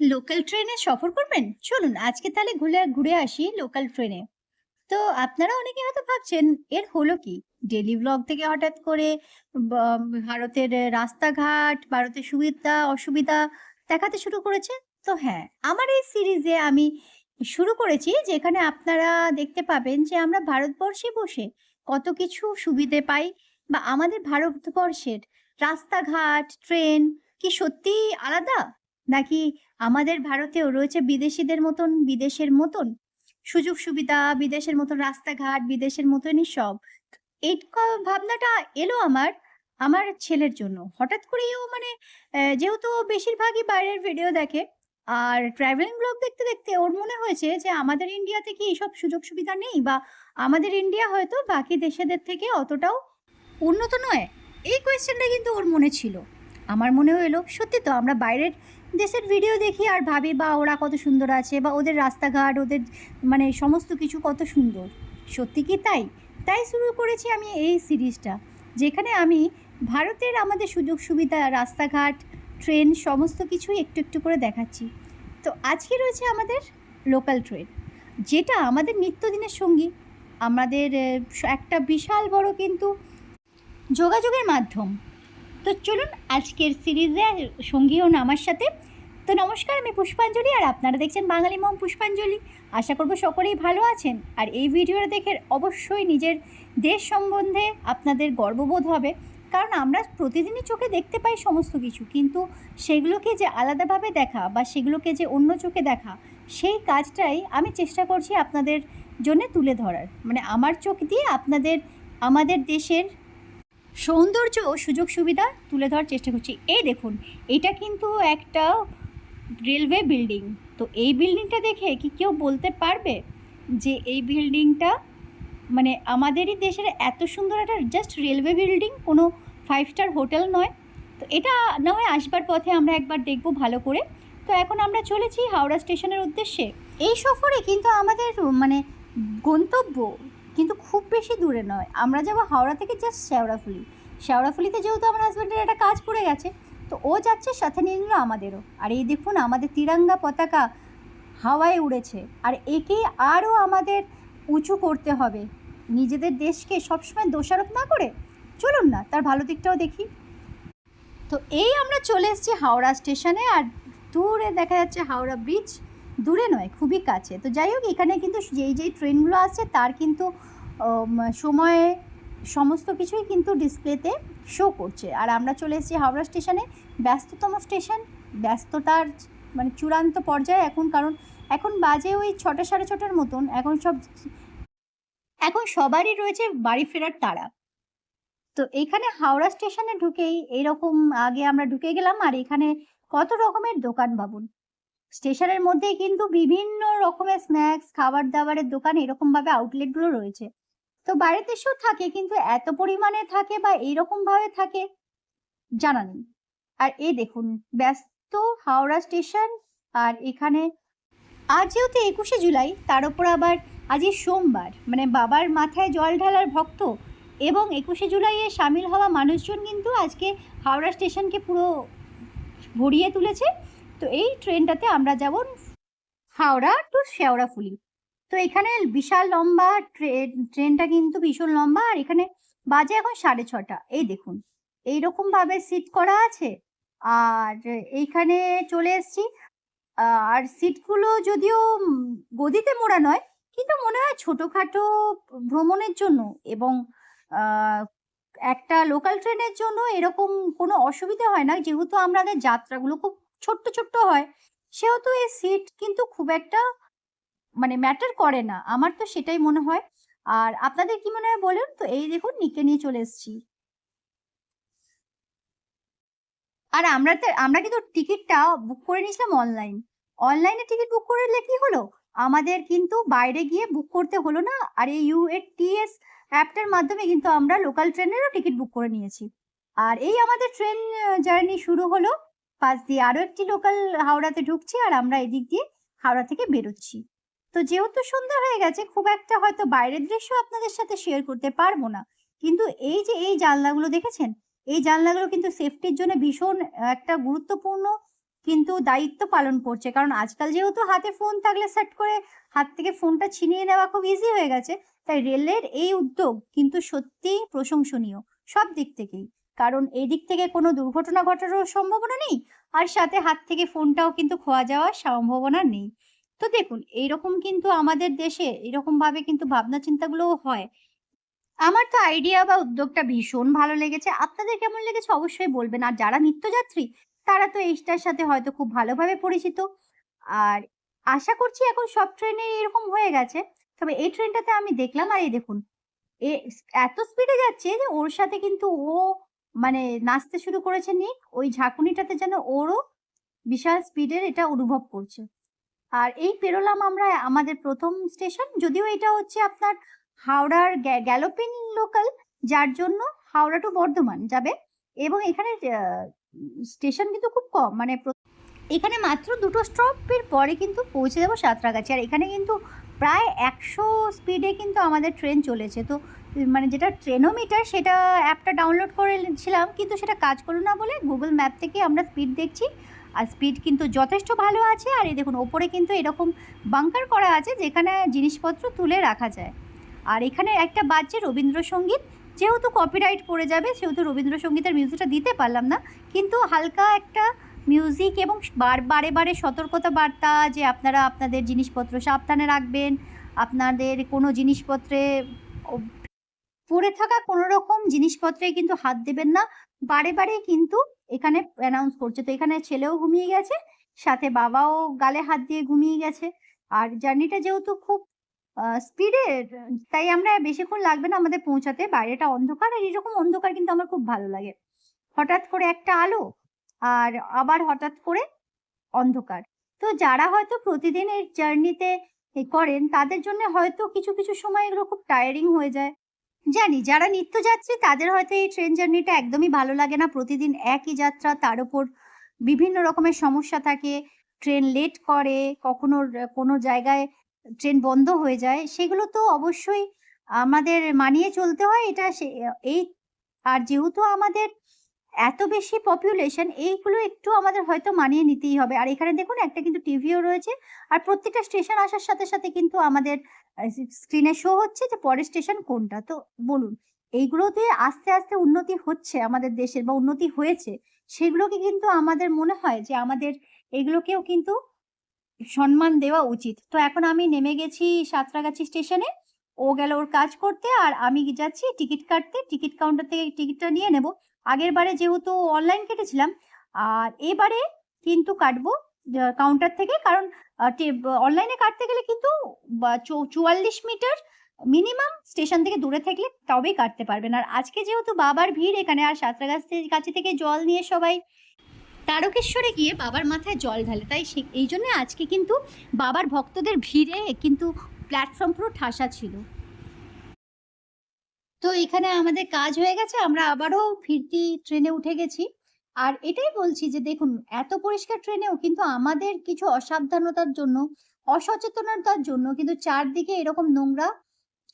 Local ট্রেনে সফর করবেন? চলুন আজকে তাহলে ঘুরে ঘুরে আসি লোকাল ট্রেনে। তো আপনারা অনেকে হয়তো ভাবছেন এর হলো কি? ডেলি ব্লগ থেকে হঠাৎ করে ভারতের রাস্তাঘাট, ভারতের সুবিধা অসুবিধা দেখাতে শুরু করেছে? তো হ্যাঁ, আমার এই সিরিজে আমি শুরু করেছি যেখানে আপনারা দেখতে পাবেন যে আমরা ভারতবর্ষে বসে কত কিছু সুবিধে পাই বা আমাদের ভারতবর্ষের রাস্তাঘাট, ট্রেন কি সত্যিই আলাদা? নাকি আমাদের ভারতেও রয়েছে বিদেশিদের মতন বিদেশের মতন সুযোগ সুবিধা, বিদেশের মতন রাস্তাঘাট, বিদেশের মতনই সব। এই ভাবনাটা এলো আমার, আমার ছেলের জন্য। হঠাৎ করেই ও মানে যেহেতু বেশিরভাগই বাইরের ভিডিও দেখে, আর ট্রাভেলিং ব্লগ দেখতে, দেখতে ওর মনে হয়েছে যে আমাদের ইন্ডিয়াতে কি এইসব সুযোগ সুবিধা নেই? বা আমাদের ইন্ডিয়া হয়তো বাকি দেশেদের থেকে অতটাও উন্নত নয়? এই কোয়েশ্চেনটা কিন্তু ওর মনে ছিল। আমার মনেও এলো সত্যি তো আমরা বাইরের দেশের ভিডিও দেখি আর ভাবি বা ওরা কত সুন্দর আছে বা ওদের রাস্তাঘাট, ওদের মানে সমস্ত কিছু কত সুন্দর। সত্যি কি তাই? তাই শুরু করেছি আমি এই সিরিজটা। যেখানে আমি ভারতের আমাদের সুযোগ সুবিধা, রাস্তাঘাট, ট্রেন সমস্ত কিছুই একটু, একটু করে দেখাচ্ছি। তো আজকে রয়েছে আমাদের লোকাল ট্রেন। যেটা আমাদের নিত্যদিনের সঙ্গী। আমাদের একটা বিশাল বড় কিন্তু যোগাযোগের মাধ্যম। তো চলুন আজকের সিরিজে সঙ্গী হন আমার সাথে। তো নমস্কার আমি পুষ্পাঞ্জলি আর আপনারা দেখছেন বাঙালি মম পুষ্পাঞ্জলি। আশা করব সকলেই ভালো আছেন। আর এই ভিডিওটা দেখে অবশ্যই নিজের দেশ সম্বন্ধে আপনাদের গর্ববোধ হবে। কারণ আমরা প্রতিদিনই চোখে দেখতে পাই সমস্ত কিছু। কিন্তু সেগুলোকে যে আলাদাভাবে দেখা বা সেগুলোকে যে অন্য চোখে দেখা, সেই কাজটাই আমি চেষ্টা করছি আপনাদের জন্যে তুলে ধরার। মানে আমার চোখ দিয়ে আপনাদের আমাদের দেশের সৌন্দর্য ও সুযোগ সুবিধা তুলে ধরার চেষ্টা করছি। এই দেখুন, এটা কিন্তু একটা রেলওয়ে বিল্ডিং। তো এই বিল্ডিংটা দেখে কি কেউ বলতে পারবে যে এই বিল্ডিংটা মানে আমাদেরই দেশের এত সুন্দর একটা জাস্ট রেলওয়ে বিল্ডিং, কোনো ফাইভ স্টার হোটেল নয়। তো এটা না হয় আসবার পথে আমরা একবার দেখব ভালো করে। তো এখন আমরা চলেছি হাওড়া স্টেশনের উদ্দেশ্যে। এই সফরে কিন্তু আমাদের মানে গন্তব্য কিন্তু খুব বেশি দূরে নয়। আমরা যাব হাওড়া থেকে জাস্ট শেওড়াফুলি। শেওড়াফুলিতে যেহেতু আমার হাসব্যান্ডের একটা কাজ পড়ে গেছে, তো ও যাচ্ছে সাথে নিয়ে নিল আমাদেরও। আর এই দেখুন আমাদের তিরঙ্গা পতাকা হাওয়ায় উড়েছে। আর একেই আরও আমাদের উঁচু করতে হবে। নিজেদের দেশকে সবসময় দোষারোপ না করে চলুন না তার ভালো দিকটাও দেখি। তো এই আমরা চলে এসেছি হাওড়া স্টেশনে আর দূরে দেখা যাচ্ছে হাওড়া ব্রিজ। দূরে নয় খুবই কাছে। তো যাই হোক এখানে কিন্তু যেই, যেই ট্রেনগুলো আসছে তার কিন্তু সময়ে সমস্ত কিছুই কিন্তু ডিসপ্লেতে শো করছে। আর আমরা চলে এসেছি হাওড়া স্টেশনে। ব্যস্ততম স্টেশন। ব্যস্ততার মানে চূড়ান্ত পর্যায়ে এখন কারণ এখন বাজে ওই ৬টা ৬:৩০ মতন। এখন সব এখন সবারই রয়েছে বাড়ি ফেরার তারা তো এখানে হাওড়া স্টেশনে ঢুকেই এইরকম আগে আমরা ঢুকে গেলাম আর এখানে কত রকমের দোকান ভাবুন। স্টেশনের মধ্যেই কিন্তু বিভিন্ন রকমের স্ন্যাক্স, খাবার-দাবারের দোকান এরকমভাবে আউটলেটগুলো রয়েছে। তো বাইরের দেশেও থাকে, কিন্তু এত পরিমাণে থাকে বা এইরকমভাবে থাকে জানা নেই। আর এই দেখুন, ব্যস্ত হাওড়া স্টেশন আর এখানে আজ যেহেতু ২১শে জুলাই, তার উপর আবার আজই সোমবার। মানে বাবার মাথায় জল ঢালার ভক্ত এবং ২১শে জুলাইয়ে সামিল হওয়া মানুষজন কিন্তু আজকে হাওড়া স্টেশনকে পুরো ভরিয়ে তুলেছে। তো এই ট্রেনটাতে আমরা যেমন হাওড়া টু শেওড়াফুলি। তো এখানে বিশাল লম্বা ট্রেন ট্রেনটা কিন্তু ভীষণ লম্বা আর এখানে বাজে এখন ৬:৩০ এই দেখুন। এইরকমভাবে সিট করা আছে। আর এইখানে চলে এসেছি। আর সিটগুলো যদিও গদিতে মোড়া নয়, কিন্তু মনে হয় ছোটখাটো ভ্রমণের জন্য এবং একটা লোকাল ট্রেনের জন্য এরকম কোনো অসুবিধা হয় না। যেহেতু আমাদের যাত্রাগুলো খুব ছোট্ট, ছোট্ট হয়, সেহেতু এই সিট কিন্তু খুব একটা মানে ম্যাটার করে না। আমার তো সেটাই মনে হয়। আর আপনাদের কি মনে হয় বলুন? তো এই দেখুন নিকে নিয়ে চলে এসেছি। আর আমরা তে, আমরা কিন্তু টিকিটটা বুক করে নিয়েছিলাম অনলাইন। অনলাইনে টিকিট বুক করলে কি হলো? আমাদের কিন্তু বাইরে গিয়ে বুক করতে হলো না। আর এই ইউএটিএস অ্যাপটার মাধ্যমে কিন্তু আমরা লোকাল ট্রেনেরও টিকিট বুক করে নিয়েছি। আর এই আমাদের ট্রেন জার্নি শুরু হলো। পাশ দিয়ে আরও একটি লোকাল হাওড়াতে ঢুকছি আর আমরা এদিক দিয়ে হাওড়া থেকে বেরোচ্ছি। তো যেহেতু সন্ধ্যা হয়ে গেছে, খুব একটা হয়তো বাইরের দৃশ্য আপনাদের সাথে শেয়ার করতে পারব না। কিন্তু এই যে এই জানলাগুলো দেখেছেন? এই জানলাগুলো কিন্তু সেফটির জন্য ভীষণ একটা গুরুত্বপূর্ণ কিন্তু দায়িত্ব পালন করছে কারণ আজকাল যেহেতু হাতে ফোন থাকলে সেট করে হাত থেকে ফোনটা ছিনিয়ে নেওয়া খুব ইজি হয়ে গেছে, তাই রেলের এই উদ্যোগ কিন্তু সত্যিই প্রশংসনীয় সব দিক থেকেই কারণ এই দিক থেকে কোনো দুর্ঘটনা ঘটারও সম্ভাবনা নেই, আর সাথে হাত থেকে ফোনটাও কিন্তু খোয়া যাওয়ার সম্ভাবনা নেই তো দেখুন, এইরকম কিন্তু আমাদের দেশে এরকম ভাবে কিন্তু ভাবনা চিন্তাগুলোও হয়। আমার তো আইডিয়া বা উদ্যোগটা ভীষণ ভালো লেগেছে। আপনাদের কেমন লেগেছে অবশ্যই বলবেন। আর যারা নিত্যযাত্রী, তারা তো এইটার সাথে হয়তো খুব ভালোভাবে পরিচিত। আর আশা করছি এখন সব ট্রেনে এরকম হয়ে গেছে। তবে এই ট্রেনটাতে আমি দেখলাম, আর এই দেখুন, এ এত স্পিডে যাচ্ছে যে ওর সাথে কিন্তু ও মানে নাচতে শুরু করেছে নিক। ওই ঝাঁকুনিটাতে যেন ওরও বিশাল স্পিডের এটা অনুভব করছে। আর এই পেরোলাম আমরা আমাদের প্রথম স্টেশন। যদিও এটা হচ্ছে আপনার হাওড়ার গ্যালোপিন লোকাল, যার জন্য হাওড়া টু বর্ধমান যাবে। এবং এখানে স্টেশন কিন্তু খুব কম। মানে এখানে মাত্র দুটো স্টপের পরে কিন্তু পৌঁছে যাব সাঁতরাগাছি। আর এখানে কিন্তু প্রায় একশো স্পিডে কিন্তু আমাদের ট্রেন চলেছে। তো মানে যেটা ট্রেনোমিটার, সেটা অ্যাপটা ডাউনলোড করেছিলাম। কিন্তু সেটা কাজ করল না বলে গুগল ম্যাপ থেকে আমরা স্পিড দেখছি। আর স্পিড কিন্তু যথেষ্ট ভালো আছে। আর এই দেখুন, ওপরে কিন্তু এরকম বাঙ্কার করা আছে যেখানে জিনিসপত্র তুলে রাখা যায়। আর এখানে একটা বাজছে রবীন্দ্রসঙ্গীত। যেহেতু কপিরাইট পড়ে যাবে, সেহেতু রবীন্দ্রসঙ্গীতের মিউজিকটা দিতে পারলাম না। কিন্তু হালকা একটা মিউজিক এবং বার, বারে সতর্কতা বার্তা যে আপনারা আপনাদের জিনিসপত্র সাবধানে রাখবেন, আপনাদের কোনো জিনিসপত্রে পড়ে থাকা কোনো রকম জিনিসপত্রে কিন্তু হাত দেবেন না। বারে বারে কিন্তু এখানে অ্যানাউন্স করছে। তো এখানে ছেলেও ঘুমিয়ে গেছে, সাথে বাবাও গালে হাত দিয়ে ঘুমিয়ে গেছে। আর জার্নিটা যেহেতু খুব স্পিডের তাই আমরা বেশিক্ষণ লাগবে না আমাদের পৌঁছাতে। বাইরেটা অন্ধকার আর এরকম অন্ধকার কিন্তু আমার খুব ভালো লাগে। হঠাৎ করে একটা আলো আর আবার হঠাৎ করে অন্ধকার। তো যারা হয়তো প্রতিদিন এই জার্নিতে করেন, তাদের জন্য হয়তো কিছু কিছু সময় এগুলো খুব টায়ারিং হয়ে যায়। জানি, যারা নিত্যযাত্রী, তাদের হয়তো এই ট্রেন জার্নিটা একদমই ভালো লাগে না। প্রতিদিন একই যাত্রা, তার উপর বিভিন্ন রকমের সমস্যা থাকে। ট্রেন লেট করে, কখনো কোনো জায়গায় ট্রেন বন্ধ হয়ে যায়। সেগুলো তো অবশ্যই আমাদের মানিয়ে চলতে হয়। এটা এই, আর যেহেতু আমাদের এত বেশি পপুলেশন এইগুলো একটু আমাদের হয়তো মানিয়ে নিতেই হবে। আর এখানে দেখুন, একটা কিন্তু টিভিও রয়েছে। আর প্রত্যেকটা স্টেশন আসার সাথে সাথে কিন্তু আমাদের স্ক্রিনে শো হচ্ছে যে পরের স্টেশন কোনটা। তো বলুন এইগুলোতে আস্তে আস্তে উন্নতি হচ্ছে আমাদের দেশের বা উন্নতি হয়েছে, সেগুলোকে কিন্তু আমাদের মনে হয় যে আমাদের এগুলোকেও কিন্তু সম্মান দেওয়া উচিত। তো এখন আমি নেমে গেছি সাঁতরাগাছি স্টেশনে ও গেল ওর কাজ করতে আর আমি যাচ্ছি টিকিট কাটতে, টিকিট কাউন্টার থেকে টিকিটটা নিয়ে নেব। আগের বারে যেহেতু অনলাইন কেটেছিলাম, আর এবারে কিন্তু কাটবো কাউন্টার থেকে কারণ অনলাইনে কাটতে গেলে কিন্তু চুয়াল্লিশ মিটার মিনিমাম স্টেশন থেকে দূরে থাকলে তবেই কাটতে পারবেন। আর আজকে যেহেতু বাবার ভিড়, এখানে আর সাঁতরাগাছি কাছে থেকে জল নিয়ে সবাই তারকেশ্বরে গিয়ে বাবার মাথায় জল ঢালে। তাই সে, এই জন্য আজকে কিন্তু বাবার ভক্তদের ভিড়ে কিন্তু প্ল্যাটফর্ম পুরো ঠাসা ছিল। তো এখানে আমাদের কাজ হয়ে গেছে, আমরা আবারও ফিরতি ট্রেনে উঠে গেছি। আর এটাই বলছি যে দেখুন, এত পরিষ্কার ট্রেনেও কিন্তু আমাদের কিছু অসাবধানতার জন্য, অসচেতনতার জন্য কিন্তু চারদিকে এরকম নোংরা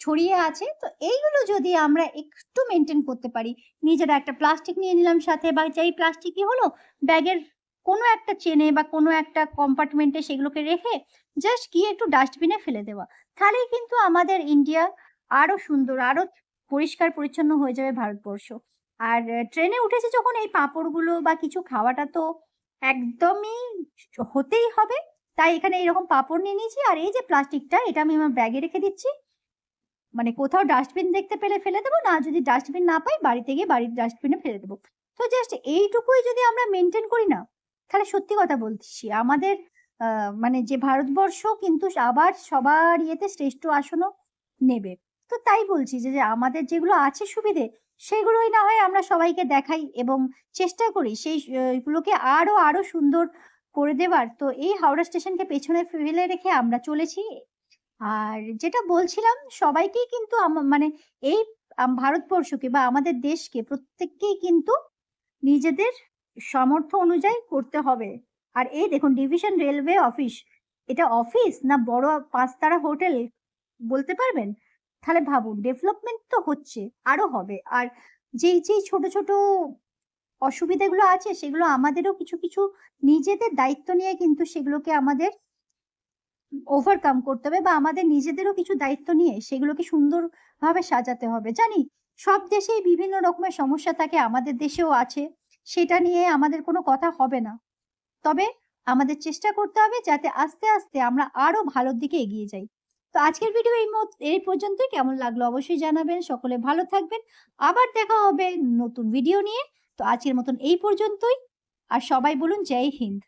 ছড়িয়ে আছে। তো এইগুলো যদি আমরা একটু মেনটেন করতে পারি, নিজেরা একটা প্লাস্টিক নিয়ে নিলাম সাথে, বা যেই প্লাস্টিকই হলো, ব্যাগের কোনো একটা চেনে বা কোনো একটা কম্পার্টমেন্টে সেগুলোকে রেখে জাস্ট গিয়ে একটু ডাস্টবিনে ফেলে দেওয়া। তাহলেই কিন্তু আমাদের ইন্ডিয়া আরও সুন্দর, আরও পরিষ্কার পরিচ্ছন্ন হয়ে যাবে ভারতবর্ষ। আর ট্রেনে উঠেছে যখন এই পাঁপড়গুলো বা কিছু খাওয়াটা তো একদমই হতেই হবে। তাই এখানে এরকম পাঁপড় নিয়ে নিয়েছি আর এই যে প্লাস্টিকটা, এটা আমি আমার ব্যাগে রেখে দিচ্ছি। মানে কোথাও ডাস্টবিন দেখতে পেলে ফেলে দেবো, না যদি ডাস্টবিন না পাই বাড়িতে গিয়ে বাড়ির ডাস্টবিনে ফেলে দেবো। তো জাস্ট এইটুকুই যদি আমরা মেনটেন করি না, তাহলে সত্যি কথা বলছি, আমাদের মানে যে ভারতবর্ষ কিন্তু আবার সবার ইয়েতে শ্রেষ্ঠ আসনও নেবে। তো তাই বলছি যে আমাদের যেগুলো আছে সুবিধে সেগুলোই না হয় আমরা সবাইকে দেখাই এবং চেষ্টা করি সেই আহ, গুলোকে আরও আরও সুন্দর করে দেওয়ার। তো এই হাওড়া স্টেশনকে পেছনে ফেলে রেখে আমরা চলেছি। আর যেটা বলছিলাম সবাইকেই কিন্তু মানে এই ভারতবর্ষকে বা আমাদের দেশকে প্রত্যেককেই কিন্তু নিজেদের সামর্থ্য অনুযায়ী করতে হবে। আর এই দেখুন ডিভিশন রেলওয়ে অফিস এটা অফিস না বড় পাঁচতারা হোটেল বলতে পারবেন তাহলে ভাবুন ডেভেলপমেন্ট তো হচ্ছে আরও হবে আর যেই যেই ছোট ছোট অসুবিধাগুলো আছে সেগুলো আমাদেরও কিছু, কিছু নিজেদের দায়িত্ব নিয়ে কিন্তু সেগুলোকে আমাদের ওভারকাম করতে হবে বা আমাদের নিজেদেরও কিছু দায়িত্ব নিয়ে সেগুলোকে সুন্দরভাবে সাজাতে হবে। জানি সব দেশেই বিভিন্ন রকমের সমস্যা থাকে, আমাদের দেশেও আছে। সেটা নিয়ে আমাদের কোনো কথা হবে না। তবে আমাদের চেষ্টা করতে হবে যাতে আস্তে, আস্তে আমরা আরও ভালোর দিকে এগিয়ে যাই। তো আজকের ভিডিও এই এই পর্যন্তই। কেমন লাগল অবশ্যই জানাবেন। সকলে ভালো থাকবেন। আবার দেখা হবে নতুন ভিডিও নিয়ে। তো আজকের মতন এই পর্যন্তই। আর সবাই বলুন জয় হিন্দ।